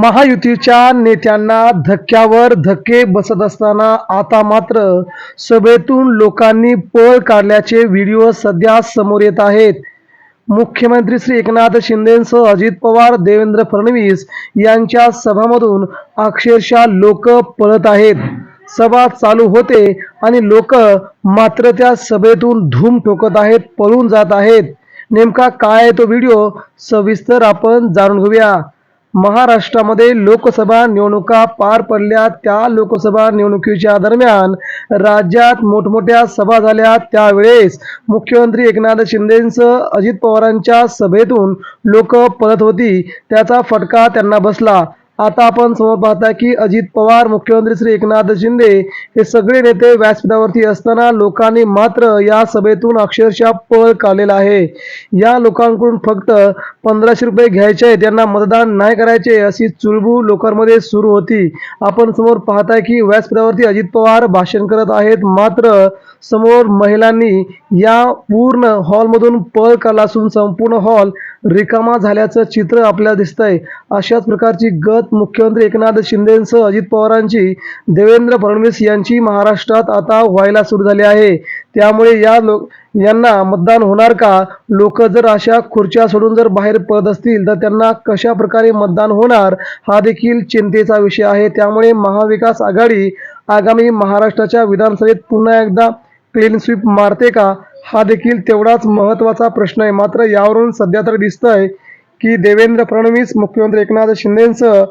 महायुतीच्या नेत्यांना धक्क्यावर धक्के बसत असताना आता मात्र सभेतून लोकांनी पळ काढल्याचे व्हिडिओ सध्या समोर येत आहेत. मुख्यमंत्री श्री एकनाथ शिंदेसह अजित पवार देवेंद्र फडणवीस यांच्या सभामधून अक्षरशः लोक पळत आहेत. सभा चालू होते आणि लोक मात्र त्या सभेतून धूम ठोकत आहेत पळून जात आहेत. नेमका काय आहे तो व्हिडिओ सविस्तर आपण जाणून घेऊया. महाराष्ट्रामध्ये लोकसभा निवडणुका पार पडल्या त्या लोकसभा निवडणुकीच्या दरम्यान राज्यात मोठमोठ्या सभा झाल्या. त्यावेळेस मुख्यमंत्री एकनाथ शिंदेंसह अजित पवारांच्या सभेतून लोक पळत होती. त्याचा फटका त्यांना बसला. आता आपण समोर पाहता की अजित पवार मुख्यमंत्री श्री एकनाथ शिंदे हे सगळे नेते व्यासपीठावरती असताना लोकांनी मात्र या सभेतून अक्षरशः पळ काढलेला आहे. या लोकांकडून फक्त पंधराशे रुपये घ्यायचे आहेत. त्यांना मतदान नाही करायचे अशी चुळबुळ लोकांमध्ये सुरू होती. आपण समोर पाहताय की व्यासपीठावरती अजित पवार भाषण करत आहेत. मात्र समोर महिलांनी या पूर्ण हॉलमधून पळ काढला असून संपूर्ण हॉल रिकामा झाल्याचं चित्र आपल्याला दिसतंय. अशाच प्रकारची गत मुख्यमंत्री एकनाथ शिंदेसह अजित पवारांची देवेंद्र फडणवीस यांची महाराष्ट्रात आता व्हायला सुरू झाली आहे. त्यामुळे या लोक यांना मतदान होणार का? लोक जर अशा खुर्च्या सोडून जर बाहेर पडत असतील तर त्यांना कशा प्रकारे मतदान होणार? हा देखील चिंतेचा विषय आहे. त्यामुळे महाविकास आघाडी आगामी महाराष्ट्राच्या विधानसभेत पुन्हा एकदा क्लीन स्वीप मारते का? हा देखील तेवढाच महत्त्वाचा प्रश्न आहे. मात्र यावरून सध्या तर दिसतंय की देवेंद्र फडणवीस मुख्यमंत्री एकनाथ शिंदेसह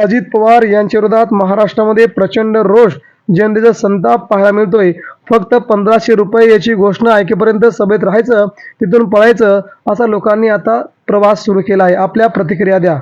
अजित पवार यांच्या विरोधात महाराष्ट्रामध्ये प्रचंड रोष जनतेचा संताप पाहायला मिळतोय. फक्त पंधराशे रुपये याची घोषणा ऐकेपर्यंत सभेत राहायचं तिथून पळायचं असा लोकांनी आता प्रवास सुरू केला आहे. आपल्या प्रतिक्रिया द्या.